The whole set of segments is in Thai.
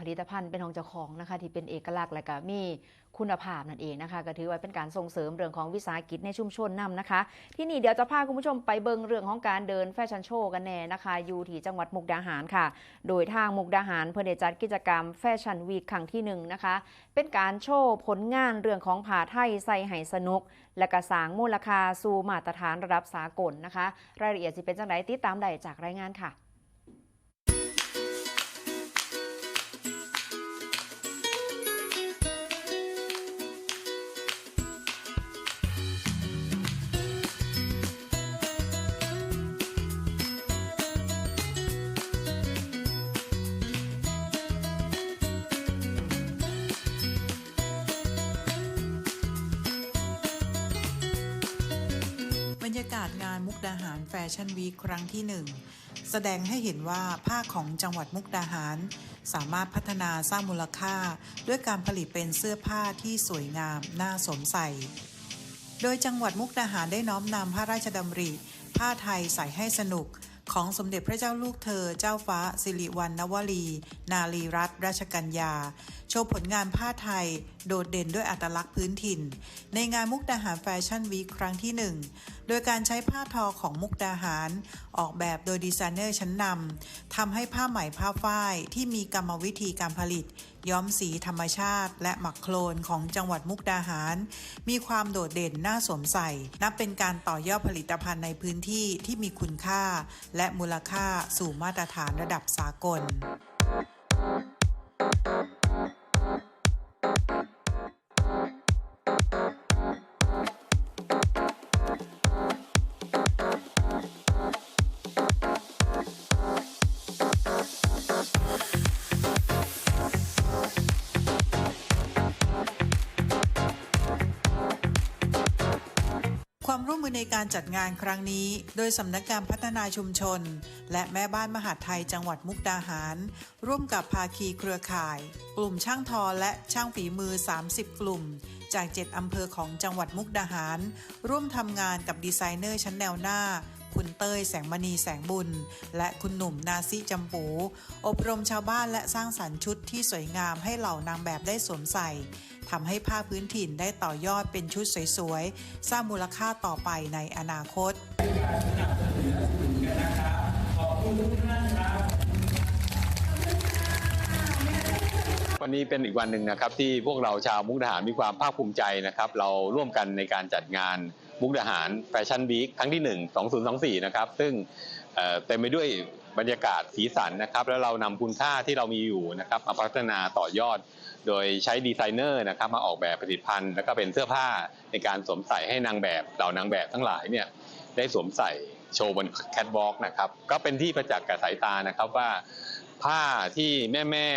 ผลิตภัณฑ์เป็นของเจ้าของนะคะที่เป็นเอกลักษณ์และก็มีคุณภาพนั่นเองนะคะก็ถือว่าเป็นการส่งเสริมเรื่องของวิสาหกิจในชุมชนนํนะคะ ที่นี่เดี๋ยวจะพาคุณผู้ชมไปเบิงเรื่องของการเดินแฟชั่นโชว์กันแน่นะคะ อยู่ที่จังหวัดมุกดาหารค่ะ โดยทางมุกดาหารเพื่อจัดกิจกรรมแฟชั่นวีคครั้งที่หนึ่งนะคะเป็นการโชว์ผลงานเรื่องของผ้าไทยใส่ให้สนุก และก็สางมูลค่าสู่มาตรฐานระดับสากลนะคะ รายละเอียดสิเป็นจังไดติดตามได้จากรายงานค่ะ ยากาศงานมุกดาหารแฟชั่นวีคครั้งที่หนึ่งแสดงให้เห็นว่าผ้าของจังหวัดมุกดาหาร สามารถพัฒนาสร้างมูลค่า ด้วยการผลิตเป็นเสื้อผ้าที่สวยงาม น่าสวมใส่ โดยจังหวัดมุกดาหารได้น้อมนำพระราชดำริ ผ้าไทยใส่ให้สนุก ของสมเด็จพระเจ้าลูกเธอ เจ้าฟ้าสิริวัณณวลี นารีรัตนราชกัญญา โชว์ผลงานผ้าไทย โดดเด่นด้วยอัตลักษณ์พื้นถิ่น ในงานมุกดาหารแฟชั่นวีคครั้งที่หนึ่งโดยการใช้ผ้าทอของมุกดาหาร ออกแบบโดยดีไซเนอร์ชั้นนำทำให้ผ้าไหมผ้าฝ้ายที่มีกรรมวิธีการผลิต ย้อมสีธรรมชาติ และหมักโคลนของจังหวัดมุกดาหาร มีความโดดเด่นน่าสวมใส่ นับเป็นการต่อยอดผลิตภัณฑ์ในพื้นที่ที่มีคุณค่า และมูลค่าสู่มาตรฐานระดับสากล ร่วมมือในการจัดงานครั้งนี้ โดยสำนักงานพัฒนาชุมชน และแม่บ้านมหาดไทยจังหวัดมุกดาหาร ร่วมกับภาคีเครือข่าย กลุ่มช่างทอและช่างฝีมือ 30 กลุ่ม จาก 7 อำเภอของจังหวัดมุกดาหาร ร่วมทำงานกับดีไซเนอร์ชั้นแนวหน้าคุณเต้ยแสงมณีแสงบุญ และคุณหนุ่มนาซิจำปู อบรมชาวบ้านและสร้างสรรค์ชุดที่สวยงามให้เหล่านางแบบได้สวมใส่ ทำให้ผ้าพื้นถิ่นได้ต่อยอดเป็นชุดสวยๆ สร้างมูลค่าต่อไปในอนาคตวันนี้เป็นอีกวันหนึ่งนะครับที่พวกเราชาวมุกดาหารมีความภาคภูมิใจนะครับ เราร่วมกันในการจัดงานมุกดาหารแฟชั่นวีคครั้งที่ 1 2024 นะครับ ซึ่งเอ่อเต็มไปด้วย บรรยากาศสีสันนะครับ แล้วเรานำคุณค่าที่เรามีอยู่นะครับมาพัฒนาต่อยอด โดยใช้ดีไซเนอร์นะครับมาออกแบบผลิตภัณฑ์ แล้วก็เป็นเสื้อผ้าในการสวมใส่ให้นางแบบเหล่านางแบบทั้งหลายเนี่ยได้สวมใส่โชว์บนแคทวอล์กนะครับก็เป็นที่ประจักษ์กับสายตานะครับว่าผ้าที่แม่แม่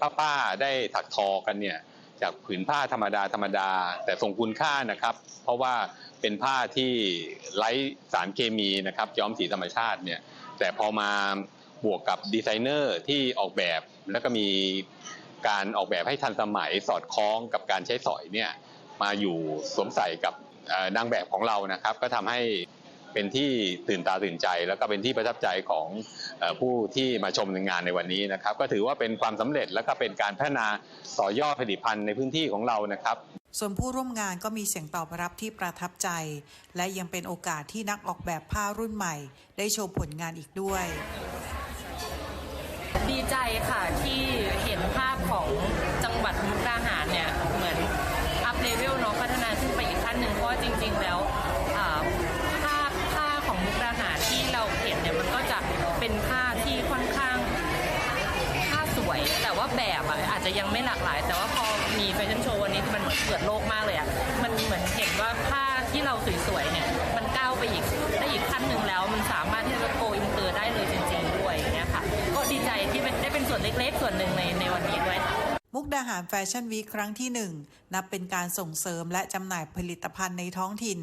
ป้าป้าๆได้ถักทอกันเนี่ย จากผืนผ้าธรรมดาธรรมดา แต่ทรงคุณค่านะครับ เพราะว่าเป็นผ้าที่ไร้สารเคมีนะครับย้อมสีธรรมชาติเนี่ยแต่พอมาบวกกับดีไซเนอร์ที่ออกแบบแล้วก็มีการออกแบบให้ทันสมัยสอดคล้องกับการใช้สอยเนี่ยมาอยู่สวมใส่กับนางแบบของเรานะครับ ก็ทำให้ เป็นที่ตื่นตาตื่นใจ แล้วก็เป็นที่ประทับใจของเอ่อผู้ที่มาชมในงานในวันนี้นะครับ ก็ถือว่าเป็นความสำเร็จและก็เป็นการพัฒนาต่อยอดผลิตภัณฑ์ในพื้นที่ของเรานะครับ ส่วนผู้ร่วมงานก็มีเสียงตอบรับที่ประทับใจ และยังเป็นโอกาสที่นักออกแบบผ้ารุ่นใหม่ ได้โชว์ผลงานอีกด้วย ดีใจค่ะที่เห็น แต่ว่าแบบอะอาจจะยังไม่หลากหลาย แต่ว่าพอมีแฟชั่นโชว์วันนี้มันเหมือนเปิดโลกมากเลยอะมันเหมือนเห็นว่าผ้าที่เราสวยๆเนี่ยมันก้าวไปอีกได้อีกขั้นหนึ่งแล้ว มันสามารถที่จะโกอินเตอร์ได้เลยจริงๆด้วยเงี้ยค่ะก็ดีใจที่ได้เป็นส่วนเล็กๆ ส่วนหนึ่งในในวันนี้ด้วยค่ะมุกดาหารแฟชั่นวีครั้งที่หนึ่งนับเป็นการส่งเสริมและจำหน่ายผลิตภัณฑ์ในท้องถิ่น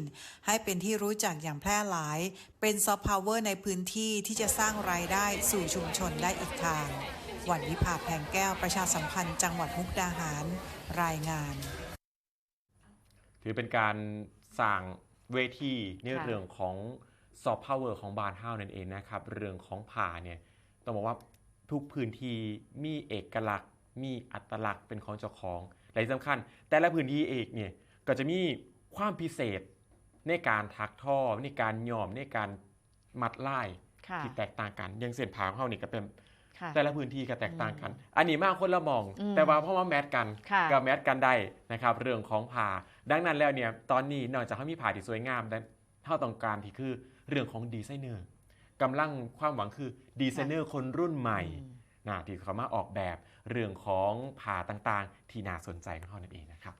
ให้เป็นที่รู้จักอย่างแพร่หลาย เป็นซอฟต์พาวเวอร์ในพื้นที่ที่จะสร้างรายได้สู่ชุมชนได้อีกทาง วันวิภาแพงแก้วประชาสัมพันธ์จังหวัดมุกดาหารรายงาน ถือเป็นการสั่งเวทีในค่ะเรื่องของซอฟต์พาวเวอร์ของบานเฮานั่นเองนะครับ เรื่องของผ่าเนี่ยต้องบอกว่าทุกพื้นที่มีเอกลักษณ์ มีอัตลักษณ์เป็นของเจ้าของและที่สำคัญ แต่ละพื้นที่เองเนี่ยก็จะมีความพิเศษในการถักท่อในการย้อมในการมัดลายค่ะที่แตกต่างกันอย่างเส้นผ่าของเขานี่ก็เป็น ค่ะแต่ละพื้นที่ก็แตกต่างกัน อันนี้มากคนละมอง อืมแต่ว่าเพราะว่าแมทกันค่ะก็แมทกันได้นะครับเรื่องของผ่าดังนั้นแล้วเนี่ยตอนนี้นอกจากเขามีผ่าที่สวยงามแต่เท่าต้องการที่คือเรื่องของดีไซเนอร์กำลังความหวังคือดีไซเนอร์คนรุ่นใหม่อืม นะที่เขามาออกแบบเรื่องของผ่าต่างๆ ที่น่าสนใจของเขานั่นเองนะครับ